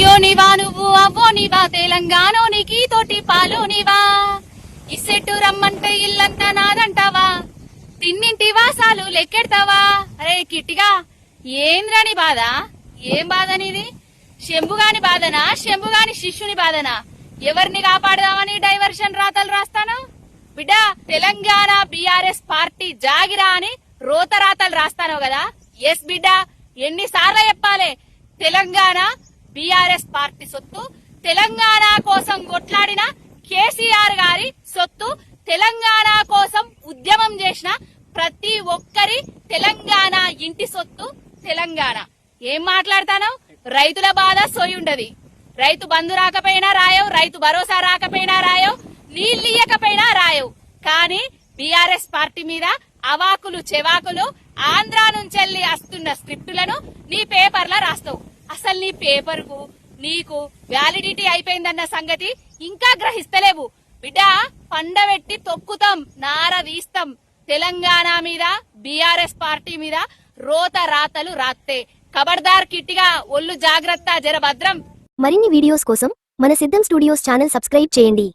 యోనివా నువ్వు అవ్వోనివా తెలంగాణోనికి తోటి పాలోనివా. ఇసెట్టు రమ్మంటే ఇల్లంతా నాదంటావా? తిన్నింటి వాసాలు లెక్కెడతావా? అరే కిట్టిగా ఏంద్రని బాధ? ఏం బాధ నీది శంభుగాని బాధనా? శంభుగాని శిష్యుని బాధనా? ఎవరిని కాపాడదామని డైవర్షన్ రాతలు రాస్తాను? బిడ్డ తెలంగాణ బీఆర్ఎస్ పార్టీ జాగిరా అని రోత రాతలు రాస్తాను కదా? ఎస్ బిడ్డ ఎన్నిసార్లు చెప్పాలి? తెలంగాణ బీఆర్ఎస్ పార్టీ సొత్తు తెలంగాణ కోసం కొట్లాడిన కేసీఆర్ గారి సొత్తు తెలంగాణ కోసం ఉద్యమం చేసిన ప్రతి ఒక్కరి తెలంగాణ ఇంటి సొత్తు తెలంగాణ. ఏం మాట్లాడతాను? రైతుల బాధ సోయి ఉండదు. రైతు బంధు రాకపోయినా రాయవు రైతు భరోసా రాకపోయినా రాయవు నీళ్ళు ఇయ్యకపోయినా రాయవు. కానీ బీఆర్ఎస్ పార్టీ మీద అవాకులు చెవాకులు ఆంధ్రా నుంచెల్లి వస్తున్న స్క్రిప్టులను నీ పేపర్లో రాస్తావు. అసలు నీ పేపర్కు నీకు వ్యాలిడిటీ అయిపోయిందన్న సంగతి ఇంకా గ్రహిస్తలేవు. బిడ్డ పండబెట్టి తొక్కుతాం నార వీస్తాం. తెలంగాణ మీద బీఆర్ఎస్ పార్టీ మీద రోత రాతలు రాత్తే. కబర్దార్ కిట్టిగా ఒళ్ళు జాగ్రత్త జరభద్రం మరిన్ని వీడియోస్ కోసం మన సిద్ధం స్టూడియోస్ ఛానల్ సబ్స్క్రైబ్ చేయండి.